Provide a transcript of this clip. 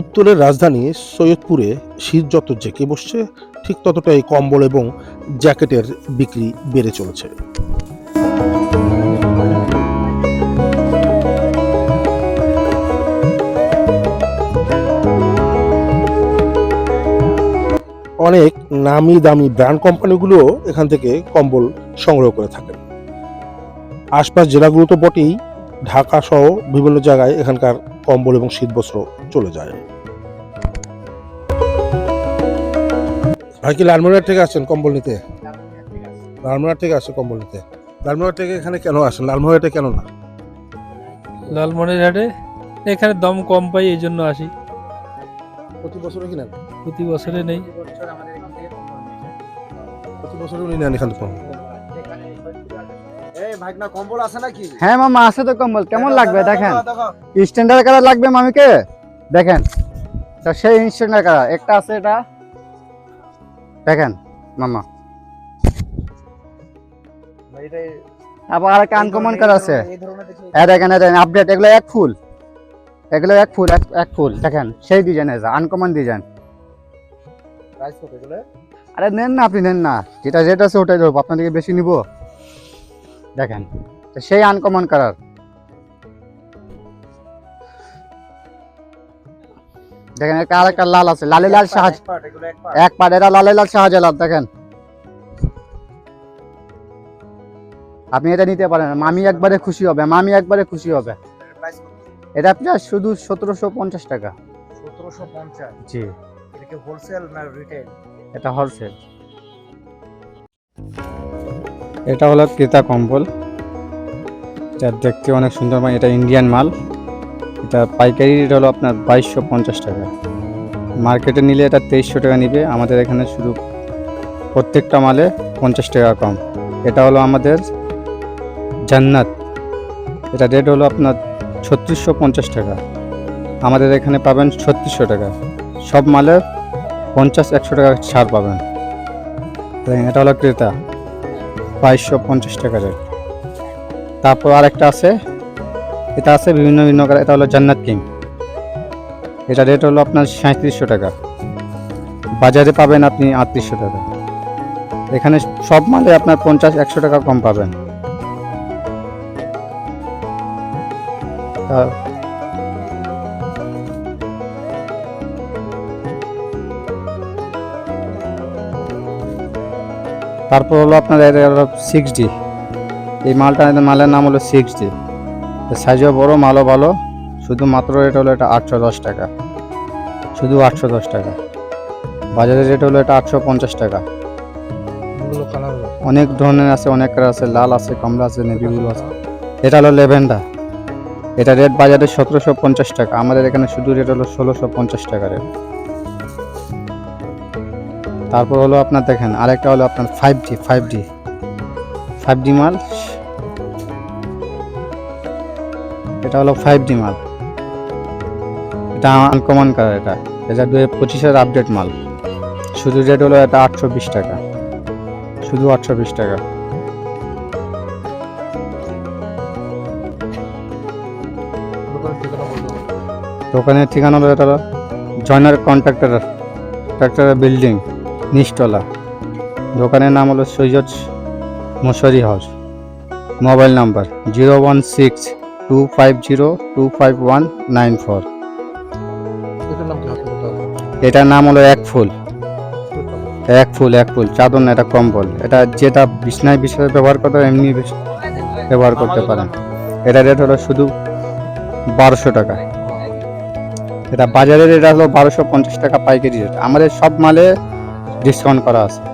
উত্তরের রাজধানী সৈয়দপুরে শীত যত জেঁকে বসছে, ঠিক ততটাই কম্বল এবং জ্যাকেটের বিক্রি বেড়ে চলেছে। অনেক নামি দামি ব্র্যান্ড কোম্পানিগুলোও এখান থেকে কম্বল সংগ্রহ করে থাকেন। আশপাশ জেলাগুলো তো বটেই, ঢাকা সহ বিভিন্ন জায়গায় এখানকার কম্বল এবং শীতবস্ত্র চলে যায়। ভাই কি লালমনিরহাট থেকে আসছেন কম্বল নিতে? লালমনিরহাট থেকে আসছে কম্বল নিতে। লালমনিরহাট থেকে এখানে কেন আসেন লালমনিরহাটে কেন না? লালমনিরহাটে এখানে দম কম পাই এই জন্য আসি। প্রতি বছরে কিনেন প্রতি বছরে নেই। প্রতি বছরে উনি নেন এখান হ্যাঁ মামা আছে তো কম্বল। কেমন লাগবে? দেখেন। দেখো, দেখো। স্ট্যান্ডার্ড কালার লাগবে মামিকে? দেখেন। সেই স্ট্যান্ডার্ড কালার একটা আছে এটা। দেখেন মামা। তারপর আর একটা আনকমন কালার আছে। এই হ্যাঁ দেখেন দেখেন আপডেট এগুলো এক ফুল। এগুলো এক ফুল এক- ফুল। দেখেন সেই ডিজাইন আছে আনকমন ডিজাইন আরে নেন না আপনি নেন না। যেটা রেট আছে ওটাই দেবো। আপনার থেকে বেশি নিব। দেখেন তো সেই আনকমন কালার দেখেন একটা লাল আছে লালে লাল সাহাজ এক পাট এটা লালে লাল শাহজালাল দেখেন। আপনি এটা নিতে পারেন মামি একবারে খুশি হবে মামি একবারে খুশি হবে? এটা আপনার শুধু সতেরোশো পঞ্চাশ টাকা। 1750 জি। এটা কি হোলসেল না রিটেল এটা হোলসেল এটা হলো ক্রেতা কম্বল। এটা দেখতে অনেক সুন্দর মানে এটা ইন্ডিয়ান মাল। এটা পাইকারি রেট হলো আপনার বাইশশো পঞ্চাশ টাকা। মার্কেটে নিলে এটা তেইশশো টাকা নিবে। আমাদের এখানে শুধু প্রত্যেকটা মালে পঞ্চাশ টাকা কম। এটা হলো আমাদের জান্নাত। এটা রেট হলো আপনার ছত্রিশশো পঞ্চাশ টাকা। আমাদের এখানে পাবেন ছত্রিশশো টাকা। সব মালে পঞ্চাশ একশো টাকা ছাড় পাবেন। এটা হলো ক্রেতা। বাইশশো পঞ্চাশ টাকা রেট। তারপর আরেকটা আছে। এটা আছে বিভিন্ন বিভিন্ন এটা হলো জান্নাত কিং। এটা রেট হলো আপনার সাঁত্রিশশো টাকা। বাজারে পাবেন আপনি আটত্রিশশো টাকা। এখানে সব মালে আপনার পঞ্চাশ, একশো টাকা কম পাবেন। তারপর হলো আপনার সিক্স ডি এই মালটা মালের নাম হলো সিক্স ডি সাইজও বড় মালও ভালো শুধুমাত্র রেট হলো এটা আটশো দশ টাকা। শুধু আটশো দশ টাকা। বাজারের রেট হলো এটা আটশো পঞ্চাশ টাকা। অনেক ধরনের আছে অনেক কালার আছে লাল আছে কমলা আছে নেভি ব্লু আছে। এটা হলো লেভেন্ডার এটা রেট বাজারে সতেরোশো পঞ্চাশ টাকা। আমাদের এখানে শুধু রেট হলো ষোলোশো পঞ্চাশ টাকা রেট তারপর হলো আপনার দেখেন, আরেকটা হলো আপনার five D five D five D মাল। এটা হলো ফাইভ ডি মাল। এটা আনকমন কালার এটা। এটা দু পঁচিশের আপডেট মাল। শুধু রেট হলো এটা আটশো বিশ টাকা। শুধু আটশো বিশ টাকা। দোকানের ঠিকানা বলতে দোকানের ঠিকানা হলো এটা হলো জয়নার কন্ট্রাক্টর ট্রাক্টরের বিল্ডিং নিচতলা দোকানের নাম হলো Syed Moshari house. Mobile number zero one six two five zero two five one nine four. এটার নাম হলো এক ফুল। এক ফুল এক ফুল। চাদর না, এটা কম্বল। এটা যেটা বিছনায় বিছানায় ব্যবহার করতে এমনি ব্যবহার করতে পারেন। এটা রেট হলো শুধু বারোশো টাকা। এটা বাজারের রেট হলো বারোশো পঞ্চাশ টাকা পাইকারি রেট। আমাদের সব মালে ডিসকাউন্ট করা আছে।